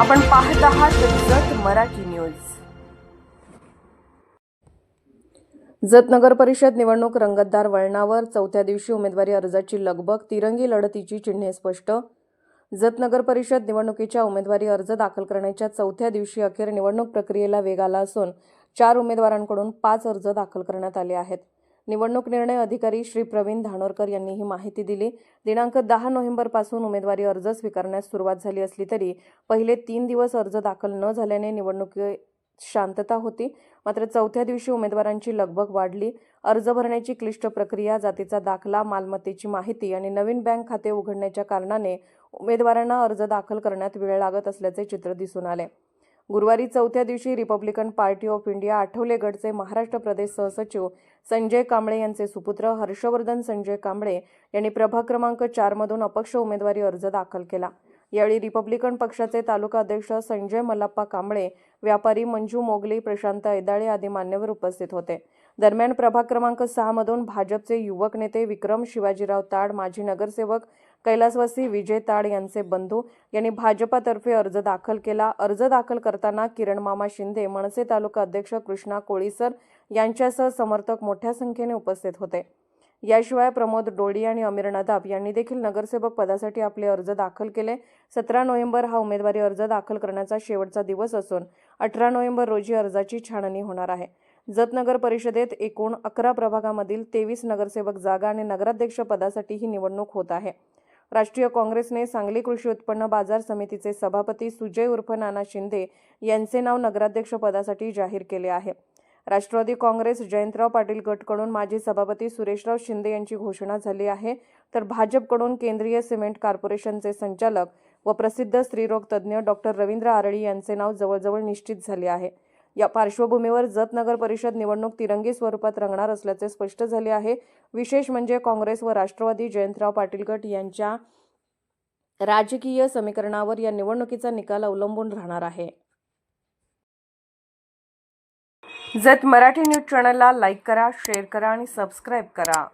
आपण पाहत आहात जत मराठी न्यूज. जत नगर परिषद निवडणूक रंगतदार वळणावर चौथ्या दिवशी उमेदवारी अर्जाची लगबग तिरंगी लढतीची चिन्हे स्पष्ट. जत नगर परिषद निवडणुकीच्या उमेदवारी अर्ज दाखल करण्याच्या चौथ्या दिवशी अखेर निवडणूक प्रक्रियेला वेग आला असून चार उमेदवारांकडून पाच अर्ज दाखल करण्यात आले आहेत. निवडणूक निर्णय अधिकारी श्री प्रवीण धानोरकर यांनी ही माहिती दिली. दिनांक दहा नोव्हेंबरपासून उमेदवारी अर्ज स्वीकारण्यास सुरुवात झाली असली तरी पहिले तीन दिवस अर्ज दाखल न झाल्याने निवडणुकी शांतता होती. मात्र चौथ्या दिवशी उमेदवारांची लगबग वाढली. अर्ज भरण्याची क्लिष्ट प्रक्रिया जातीचा दाखला मालमत्तेची माहिती आणि नवीन बँक खाते उघडण्याच्या कारणाने उमेदवारांना अर्ज दाखल करण्यात वेळ लागत असल्याचे चित्र दिसून आले. गुरुवारी चौथ्या दिवशी republican party of India Athawale गटचे Maharashtra प्रदेश सहसचिव संजय कांबळे यांचे सुपुत्र हर्षवर्धन संजय कांबळे यांनी प्रभाग क्रमांक चारमधून अपक्ष उमेदवारी अर्ज दाखल केला. यावेळी रिपब्लिकन पक्षाचे तालुका अध्यक्ष संजय मल्लाप्पा कांबळे व्यापारी मंजू मोगली प्रशांत ऐदाळे आदी मान्यवर उपस्थित होते. दरम्यान प्रभाग क्रमांक सहामधून भाजपचे युवक नेते विक्रम शिवाजीराव ताड माजी नगरसेवक कैलासवासी विजय ताड यांचे बंधू यांनी भाजपातर्फे अर्ज दाखल केला. अर्ज दाखल करताना किरणमामा शिंदे मनसे तालुका अध्यक्ष कृष्णा कोळीसर यांच्यासह समर्थक मोठ्या संख्येने उपस्थित होते. याशिवाय प्रमोद डोळी आणि अमीर नदाब यांनी देखील नगरसेवक पदासाठी आपले अर्ज दाखल केले. सतरा नोव्हेंबर हा उमेदवारी अर्ज दाखल करण्याचा शेवटचा दिवस असून अठरा नोव्हेंबर रोजी अर्जाची छाननी होणार आहे. जतनगर परिषदेत एकूण अकरा प्रभागामधील तेवीस नगरसेवक जागा आणि नगराध्यक्ष पदासाठी ही निवडणूक होत आहे. राष्ट्रीय काँग्रेसने सांगली कृषी उत्पन्न बाजार समितीचे सभापती सुजय उर्फ नाना शिंदे यांचे नाव नगराध्यक्ष पदासाठी जाहीर केले आहे. राष्ट्रवादी काँग्रेस जयंतराव पाटील गटकडून माजी सभापती सुरेशराव शिंदे यांची घोषणा झाली आहे. तर भाजपकडून केंद्रीय सिमेंट कॉर्पोरेशनचे संचालक व प्रसिद्ध स्त्रीरोग तज्ज्ञ डॉक्टर रवींद्र आरळी यांचे नाव जवळजवळ निश्चित झाले आहे. या पार्श्वभूमीवर जत नगर परिषद निवडणूक तिरंगी स्वरूपात रंगणार असल्याचे स्पष्ट झाले आहे. विशेष म्हणजे काँग्रेस व राष्ट्रवादी जयंतराव पाटील गट यांच्या राजकीय समीकरणावर या निवडणुकीचा निकाल अवलंबून राहणार आहे. जत मराठी न्यूज चॅनलला लाईक करा शेअर करा आणि सबस्क्राईब करा.